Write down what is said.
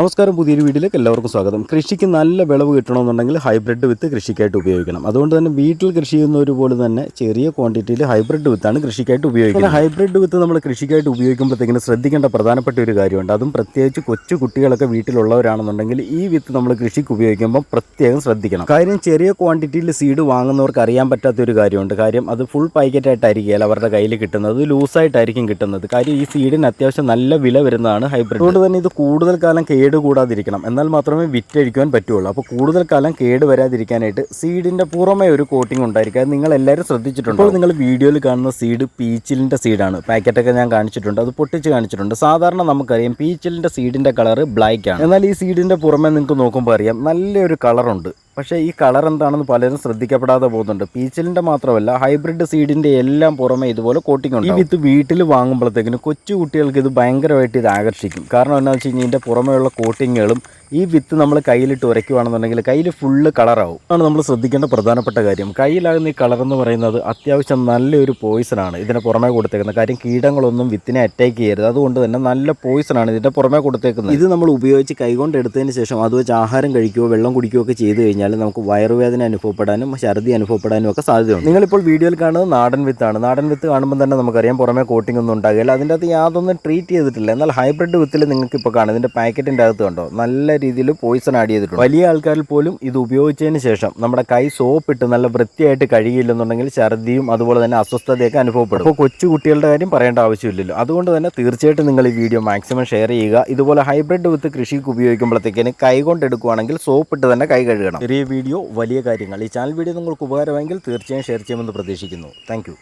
നമസ്കാരം പുതിയൊരു വീട്ടിലേക്ക് എല്ലാവർക്കും സ്വാഗതം. കൃഷിക്ക് നല്ല വിളവ് കിട്ടണമെന്നുണ്ടെങ്കിൽ ഹൈബ്രിഡ് വിത്ത് കൃഷിക്കായിട്ട് ഉപയോഗിക്കണം. അതുകൊണ്ട് തന്നെ വീട്ടിൽ കൃഷി ചെയ്യുന്നവർ പോലെ തന്നെ ചെറിയ ക്വാണ്ടിറ്റിയിൽ ഹൈബ്രിഡ് വിത്താണ് കൃഷിക്കായിട്ട് ഉപയോഗിക്കുന്നത്. ഹൈബ്രിഡ് വിത്ത് നമ്മൾ കൃഷിക്കായിട്ട് ഉപയോഗിക്കുമ്പോഴത്തേക്കിന് ശ്രദ്ധിക്കേണ്ട പ്രധാനപ്പെട്ട ഒരു കാര്യമുണ്ട്. അതും പ്രത്യേകിച്ച് കൊച്ചു കുട്ടികളൊക്കെ വീട്ടിലുള്ളവരാണെന്നുണ്ടെങ്കിൽ ഈ വിത്ത് നമ്മൾ കൃഷിക്ക് ഉപയോഗിക്കുമ്പോൾ പ്രത്യേകം ശ്രദ്ധിക്കണം. കാര്യം ചെറിയ ക്വാണ്ടിറ്റിയിൽ സീഡ് വാങ്ങുന്നവർക്ക് അറിയാൻ പറ്റാത്ത ഒരു കാര്യമുണ്ട്. കാര്യം അത് ഫുൾ പാക്കറ്റായിട്ടായിരിക്കും അവരുടെ കയ്യിൽ കിട്ടുന്നത്. ലൂസായിട്ടായിരിക്കും കിട്ടുന്നത്. കാര്യം ഈ സീഡിന് അത്യാവശ്യം നല്ല വില വരുന്നതാണ് ഹൈബ്രിഡ് അതുകൊണ്ട് തന്നെ ഇത് കൂടുതൽ കാലം കേട് കൂടാതിരിക്കണം. എന്നാൽ മാത്രമേ വിറ്റഴിക്കുവാൻ പറ്റുള്ളൂ അപ്പോൾ കൂടുതൽ കാലം കേട് വരാതിരിക്കാനായിട്ട് സീഡിന്റെ പുറമേ ഒരു കോട്ടിംഗ് ഉണ്ടായിരിക്കുക നിങ്ങൾ എല്ലാവരും ശ്രദ്ധിച്ചിട്ടുണ്ട്? അപ്പോൾ നിങ്ങൾ വീഡിയോയിൽ കാണുന്ന സീഡ് പീച്ചിലിന്റെ സീഡാണ്. പാക്കറ്റൊക്കെ ഞാൻ കാണിച്ചിട്ടുണ്ട്. അത് പൊട്ടിച്ച് കാണിച്ചിട്ടുണ്ട്. സാധാരണ നമുക്കറിയാം പീച്ചിലിന്റെ സീഡിന്റെ കളർ ബ്ലാക്ക് ആണ് എന്നാൽ ഈ സീഡിന്റെ പുറമേ നിങ്ങൾക്ക് നോക്കുമ്പോൾ അറിയാം. നല്ലൊരു കളറുണ്ട്. പക്ഷേ ഈ കളർ എന്താണെന്ന് പലരും ശ്രദ്ധിക്കപ്പെടാതെ പോകുന്നുണ്ട്. പീച്ചലിന്റെ മാത്രമല്ല ഹൈബ്രിഡ് സീഡിന്റെ എല്ലാം പുറമെ ഇതുപോലെ കോട്ടിംഗ് ഉണ്ട് ഈ വിത്ത് വീട്ടിൽ വാങ്ങുമ്പോഴത്തേക്കിന് കൊച്ചു കുട്ടികൾക്ക് ഇത് ഭയങ്കരമായിട്ട് ഇത് ആകർഷിക്കും. കാരണം എന്താണെന്ന് വെച്ച് കഴിഞ്ഞാൽ ഇതിന്റെ പുറമെയുള്ള കോട്ടിങ്ങുകളും ഈ വിത്ത് നമ്മൾ കയ്യിലിട്ട് ഉരയ്ക്കുവാണെന്നുണ്ടെങ്കിൽ കയ്യിൽ ഫുള്ള് കളറാവും ആണ് നമ്മൾ ശ്രദ്ധിക്കേണ്ട പ്രധാനപ്പെട്ട കാര്യം. കയ്യിലാകുന്ന ഈ കളർ എന്ന് പറയുന്നത് അത്യാവശ്യം നല്ലൊരു പോയിസൺ ആണ്. ഇതിന്റെ പുറമെ കൊടുത്തേക്കുന്നത് കാര്യം കീടങ്ങളൊന്നും വിത്തിനെ അറ്റാക്ക് ചെയ്യരുത്. അതുകൊണ്ട് തന്നെ നല്ല പോയിസൺ ആണ് ഇതിന്റെ പുറമെ കൊടുത്തേക്കുന്നത്. ഇത് നമ്മൾ ഉപയോഗിച്ച് കൈകൊണ്ട് എടുത്തതിന് ശേഷം അത് വെച്ച് ആഹാരം കഴിക്കുകയോ വെള്ളം കുടിക്കുകയോ ഒക്കെ ചെയ്തു കഴിഞ്ഞാൽ നമുക്ക് വയറുവേദന അനുഭവപ്പെടാനും ഛർദി അനുഭവപ്പെടാനും ഒക്കെ സാധ്യതയുണ്ട്. നിങ്ങളിപ്പോൾ വീഡിയോയിൽ കാണുന്നത് നാടൻ വിത്താണ് നാടൻ വിത്ത് കാണുമ്പോൾ തന്നെ നമുക്കറിയാം പുറമെ കോട്ടിംഗ് ഒന്നും ഉണ്ടാകില്ല. അതിന്റെ അകത്ത് യാതൊന്നും ട്രീറ്റ് ചെയ്തിട്ടില്ല. എന്നാൽ ഹൈബ്രിഡ് വിത്തിൽ നിങ്ങൾക്ക് ഇപ്പോൾ കാണാം. ഇതിന്റെ പാക്കറ്റിന്റെ അകത്ത് കണ്ടോ? നല്ല രീതിയിൽ പോയിസൺ ആഡ് ചെയ്തിട്ടുണ്ട്. വലിയ ആൾക്കാരിൽ പോലും ഇത് ഉപയോഗിച്ചതിന് ശേഷം നമ്മുടെ കൈ സോപ്പ് ഇട്ട് നല്ല വൃത്തിയായിട്ട് കഴുകിയില്ലെന്നുണ്ടെങ്കിൽ ഛർദിയും അതുപോലെ തന്നെ അസ്വസ്ഥതയൊക്കെ അനുഭവപ്പെടും. അപ്പോൾ കൊച്ചു കുട്ടികളുടെ കാര്യം പറയേണ്ട ആവശ്യമില്ലല്ലോ. അതുകൊണ്ട് തന്നെ തീർച്ചയായിട്ടും നിങ്ങൾ ഈ വീഡിയോ മാക്സിമം ഷെയർ ചെയ്യുക. ഇതുപോലെ ഹൈബ്രിഡ് വിത്ത് കൃഷിക്ക് ഉപയോഗിക്കുമ്പോഴത്തേക്കിന് കൈ കൊണ്ട് എടുക്കുകയാണെങ്കിൽ സോപ്പ് ഇട്ട് തന്നെ കൈ കഴുകണം. ചെറിയ വീഡിയോ വലിയ കാര്യങ്ങൾ. ഈ ചാനൽ വീഡിയോ നിങ്ങൾക്ക് ഉപകാരമെങ്കിൽ തീർച്ചയായും ഷെയർ ചെയ്യുമെന്ന് പ്രതീക്ഷിക്കുന്നു. താങ്ക്